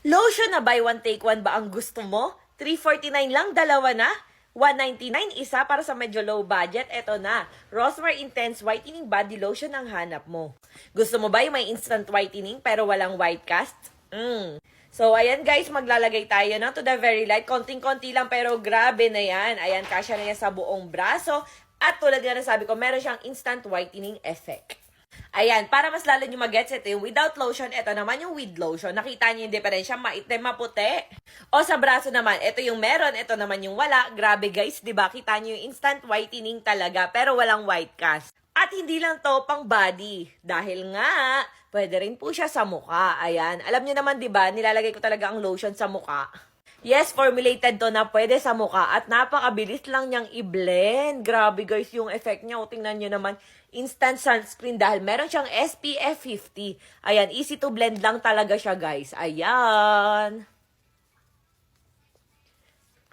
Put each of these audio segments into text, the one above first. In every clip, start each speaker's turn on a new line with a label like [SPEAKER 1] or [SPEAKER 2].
[SPEAKER 1] Lotion na buy one take one ba ang gusto mo? 349 lang, dalawa na? 199 isa para sa medyo low budget, eto na. Rosmar Intense Whitening Body Lotion ang hanap mo. Gusto mo ba yung may instant whitening pero walang white cast? Mm. So, ayan guys, maglalagay tayo ng to the very light. Konting-konti lang pero grabe na yan. Ayan, kasya na yan sa buong braso. At tulad nga na sabi ko, meron siyang instant whitening effect. Ayan, para mas lalo nyo mag-gets ito yung without lotion, ito naman yung with lotion. Nakita niyo yung diferensya, maitim, maputi. O sa braso naman, ito yung meron, ito naman yung wala. Grabe guys, di ba? Kita niyo yung instant whitening talaga, pero walang white cast. At hindi lang to pang body. Dahil nga, pwede rin po siya sa mukha. Ayan, alam niyo naman di ba, nilalagay ko talaga ang lotion sa mukha. Yes, formulated to na pwede sa mukha at napakabilis lang niyang i-blend. Grabe guys yung effect niya. O tingnan niyo naman, instant sunscreen dahil meron siyang SPF 50. Ayan, easy to blend lang talaga siya guys. Ayan.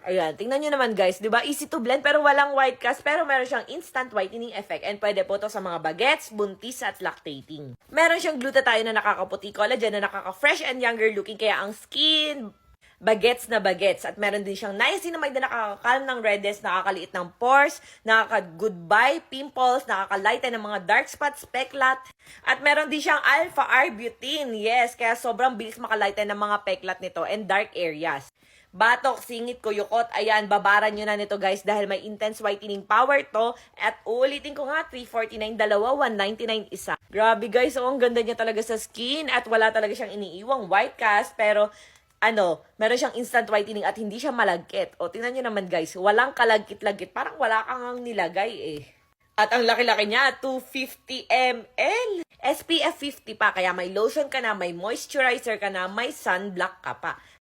[SPEAKER 1] Ayan, tingnan nyo naman guys, di ba? Easy to blend pero walang white cast pero meron siyang instant whitening effect and pwede po to sa mga bagets, buntis at lactating. Meron siyang glutathione na nakakaputi, collagen na nakaka-fresh and younger looking kaya ang skin, bagets na bagets. At meron din siyang niacinamide na nakaka-calm ng redness, nakakaliit ng pores, nakaka-goodbye pimples, nakaka-lighten ng mga dark spots, peklat. At meron din siyang alpha-arbutin. Yes, kaya sobrang bilis makalighten ng mga peklat nito and dark areas. Batok, singit, kuyukot, ayan, babaran nyo na nito guys dahil may intense whitening power to. At ulitin ko nga, 349 dalawa, 199 isa. Grabe guys, oh, ang ganda niya talaga sa skin at wala talaga siyang iniiwang white cast pero ano, meron siyang instant whitening at hindi siya malagkit. O, tingnan nyo naman guys, walang kalagkit-lagkit. Parang wala kang nilagay eh. At ang laki-laki niya, 250 ml. SPF 50 pa, kaya may lotion ka na, may moisturizer ka na, may sunblock ka pa.